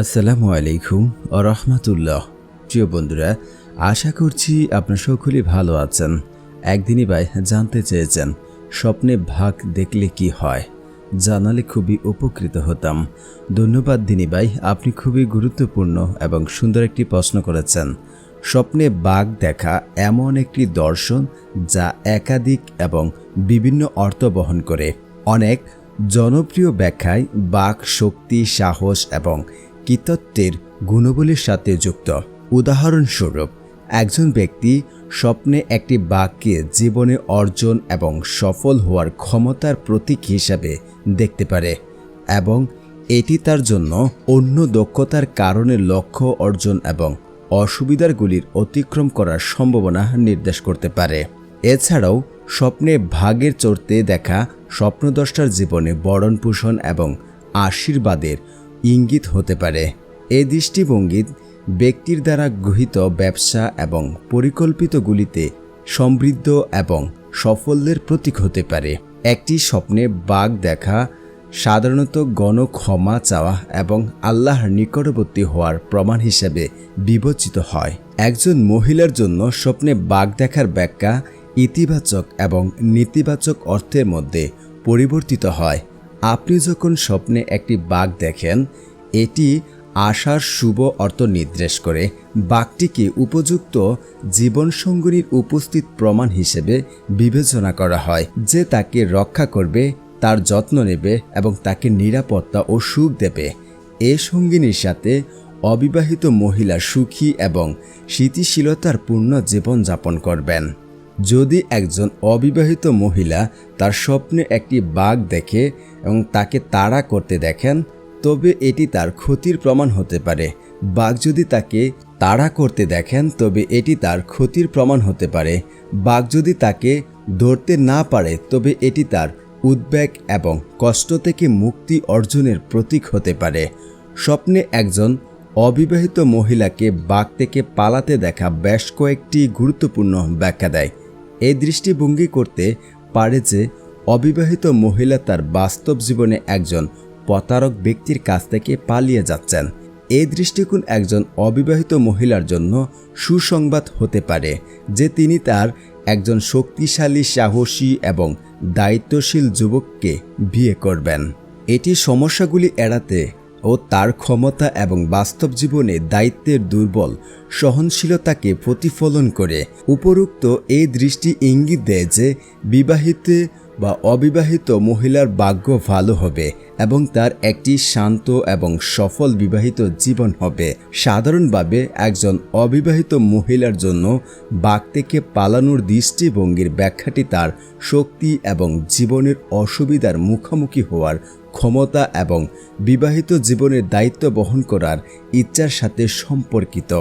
আসসালামু আলাইকুম ও রহমতুল্লাহ। প্রিয় বন্ধুরা, আশা করছি আপনার সকলেই ভালো আছেন। একদিনই ভাই জানতে চেয়েছেন, স্বপ্নে ভাগ দেখলে কি হয়? জানালে খুবই উপকৃত হতাম। ধন্যবাদ দিনী ভাই, আপনি খুবই গুরুত্বপূর্ণ এবং সুন্দর একটি প্রশ্ন করেছেন। স্বপ্নে বাঘ দেখা এমন একটি দর্শন যা একাধিক এবং বিভিন্ন অর্থ বহন করে। অনেক জনপ্রিয় ব্যাখ্যায় বাঘ শক্তি, সাহস এবং কৃতত্বের গুণবলীর সাথে যুক্ত। উদাহরণস্বরূপ, একজন ব্যক্তি স্বপ্নে একটি বাঘকে জীবনে অর্জন এবং সফল হওয়ার ক্ষমতার প্রতীক হিসাবে দেখতে পারে এবং এটি তার জন্য অন্য দক্ষতার কারণে লক্ষ্য অর্জন এবং অসুবিধারগুলির অতিক্রম করার সম্ভাবনা নির্দেশ করতে পারে। এছাড়াও, স্বপ্নে ভাগের চড়তে দেখা স্বপ্নদ্রষ্টার জীবনে বরণ পোষণ এবং আশীর্বাদের ইঙ্গিত হতে পারে। এই দৃষ্টিভঙ্গি ব্যক্তির দ্বারা গৃহীত ব্যবসা এবং পরিকল্পিতগুলিতে সমৃদ্ধ এবং সাফল্যের প্রতীক হতে পারে। একটি স্বপ্নে বাঘ দেখা, সাধারণত গণ ক্ষমা চাওয়া এবং আল্লাহর নিকটবর্তী হওয়ার প্রমাণ হিসেবে বিবেচিত হয়। একজন মহিলার জন্য স্বপ্নে বাঘ দেখার ব্যাখ্যা ইতিবাচক এবং নেতিবাচক অর্থের মধ্যে পরিবর্তিত হয়। আপনি যখন স্বপ্নে একটি বাঘ দেখেন, এটি আশার শুভ অর্থ নির্দেশ করে। বাঘটিকে উপযুক্ত জীবনসঙ্গিনীর উপস্থিত প্রমাণ হিসেবে বিবেচনা করা হয়, যে তাকে রক্ষা করবে, তার যত্ন নেবে এবং তাকে নিরাপত্তা ও সুখ দেবে। এ সঙ্গিনীর সাথে অবিবাহিত মহিলা সুখী এবং স্মৃতিশীলতার পূর্ণ জীবনযাপন করবেন। যদি একজন অবিবাহিত মহিলা তার স্বপ্নে একটি বাঘ দেখে এবং তাকে তাড়া করতে দেখেন, তবে এটি তার ক্ষতির প্রমাণ হতে পারে। বাঘ যদি তাকে তাড়া করতে দেখেন, তবে এটি তার ক্ষতির প্রমাণ হতে পারে। বাঘ যদি তাকে ধরতে না পারে, তবে এটি তার উদ্বেগ এবং কষ্ট থেকে মুক্তি অর্জনের প্রতীক হতে পারে। স্বপ্নে একজন অবিবাহিত মহিলাকে বাঘ থেকে পালাতে দেখা বেশ কয়েকটি গুরুত্বপূর্ণ ব্যাখ্যা দেয়। এই দৃষ্টিভঙ্গি করতে পারে যে, অবিবাহিত মহিলা তার বাস্তব জীবনে একজন প্রতারক ব্যক্তির কাছ থেকে পালিয়ে যাচ্ছেন। এই দৃষ্টিকোণ একজন অবিবাহিত মহিলার জন্য সুসংবাদ হতে পারে যে তিনি তার একজন শক্তিশালী, সাহসী এবং দায়িত্বশীল যুবককে বিয়ে করবেন। এটি সমস্যাগুলি এড়াতে ও তার ক্ষমতা এবং বাস্তব জীবনে দায়িত্বের দুর্বল সহনশীলতাকে প্রতিফলন করে। উপরোক্ত এই দৃষ্টি ইঙ্গিত দেয় যে, বিবাহিত বা অবিবাহিত মহিলার ভাগ্য ভালো হবে এবং তার একটি শান্ত এবং সফল বিবাহিত জীবন হবে। সাধারণভাবে একজন অবিবাহিত মহিলার জন্য বাঘ থেকে পালানোর দৃষ্টিভঙ্গির ব্যাখ্যাটি তার শক্তি এবং জীবনের অসুবিধার মুখোমুখি হওয়ার ক্ষমতা এবং বিবাহিত জীবনের দায়িত্ব বহন করার ইচ্ছার সাথে সম্পর্কিত।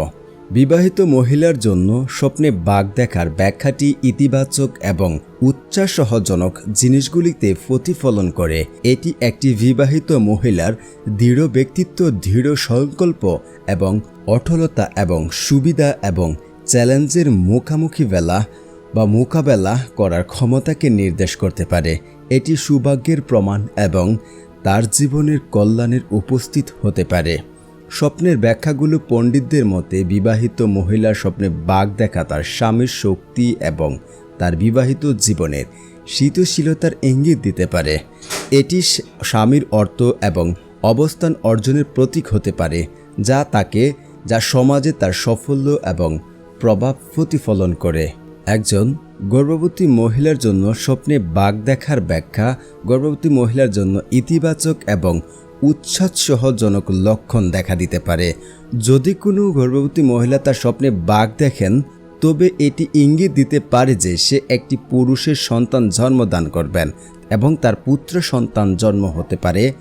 বিবাহিত মহিলার জন্য স্বপ্নে বাঘ দেখার ব্যাখ্যাটি ইতিবাচক এবং উচ্চাসহজনক জিনিসগুলিতে প্রতিফলন করে। এটি একটি বিবাহিত মহিলার দৃঢ় ব্যক্তিত্ব, দৃঢ় সংকল্প এবং অটলতা এবং সুবিধা এবং চ্যালেঞ্জের মুখামুখি বেলা বা মোকাবেলা করার ক্ষমতাকে নির্দেশ করতে পারে। এটি সৌভাগ্যের প্রমাণ এবং তার জীবনের কল্যাণের উপস্থিত হতে পারে। স্বপ্নের ব্যাখ্যাগুলো পণ্ডিতদের মতে বিবাহিত মহিলার স্বপ্নে বাঘ দেখা তার স্বামীর শক্তি এবং তার বিবাহিত জীবনের শীতশীলতার ইঙ্গিত দিতে পারে। এটি স্বামীর অর্থ এবং অবস্থান অর্জনের প্রতীক হতে পারে, যা তাকে, যা সমাজে তার সাফল্য এবং প্রভাব প্রতিফলন করে। একজন গর্ভবতী মহিলার জন্য স্বপ্নে বাঘ দেখার ব্যাখ্যা গর্ভবতী মহিলার জন্য ইতিবাচক এবং উচ্ছ্বাসসহজনক লক্ষণ দেখা দিতে পারে। যদি কোনো গর্ভবতী মহিলা তার স্বপ্নে বাঘ দেখেন, তবে এটি ইঙ্গিত দিতে পারে যে সে একটি পুরুষের সন্তান জন্মদান করবেন এবং তার পুত্র সন্তান জন্ম হতে পারে।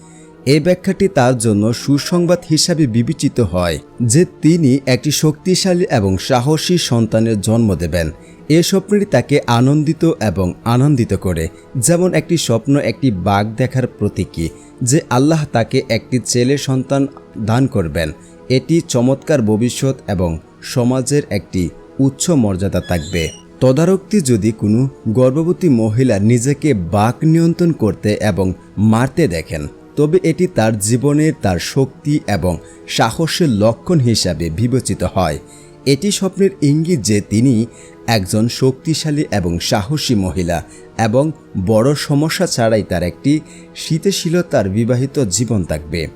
এই ব্যাখ্যাটি তার জন্য সুসংবাদ হিসাবে বিবেচিত হয় যে তিনি একটি শক্তিশালী এবং সাহসী সন্তানের জন্ম দেবেন। এ স্বপ্নটি তাকে আনন্দিত এবং আনন্দিত করে, যেমন একটি স্বপ্ন একটি বাঘ দেখার প্রতীকী। যে আল্লাহ তাকে একটি ছেলে সন্তান দান করবেন, এটি চমৎকার ভবিষ্যৎ এবং সমাজের একটি উচ্চ মর্যাদা থাকবে। তদারক্তি যদি কোনো গর্ভবতী মহিলা নিজেকে বাক নিয়ন্ত্রণ করতে এবং মারতে দেখেন, তবে এটি তার জীবনের তার শক্তি এবং সাহসের লক্ষণ হিসাবে বিবেচিত হয়। এটি স্বপ্নের ইঙ্গিত যে তিনি একজন শক্তিশালী এবং সাহসী মহিলা এবং বড় সমস্যা ছাড়াই তার একটি শীতশীলতার বিবাহিত জীবন থাকবে।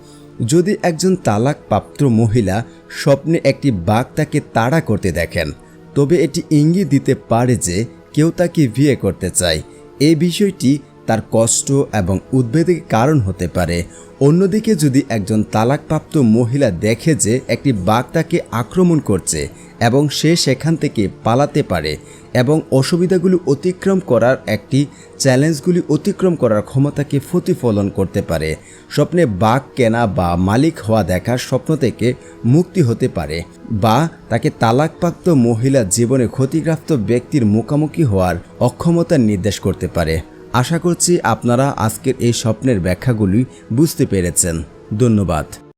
যদি একজন তালাকপ্রাপ্ত মহিলা স্বপ্নে একটি বাঘ তাকে তাড়া করতে দেখেন, তবে এটি ইঙ্গিত দিতে পারে যে কেউ তাকে বিয়ে করতে চায়। এই বিষয়টি তার কষ্ট এবং উদ্বেগের কারণ হতে পারে। অন্যদিকে যদি একজন তালাকপ্রাপ্ত মহিলা দেখে যে একটি বাঘ তাকে আক্রমণ করছে এবং সে সেখান থেকে পালাতে পারে এবং অসুবিধাগুলি অতিক্রম করার একটি চ্যালেঞ্জগুলি অতিক্রম করার ক্ষমতাকে প্রতিফলন করতে পারে। স্বপ্নে বাঘ কেনা বা মালিক হওয়া দেখার স্বপ্ন থেকে মুক্তি হতে পারে বা তাকে তালাকপ্রাপ্ত মহিলা জীবনে ক্ষতিগ্রস্ত ব্যক্তির মুখোমুখি হওয়ার অক্ষমতা নির্দেশ করতে পারে। আশা করছি আপনারা আজকের এই স্বপ্নের ব্যাখ্যাগুলি বুঝতে পেরেছেন। ধন্যবাদ।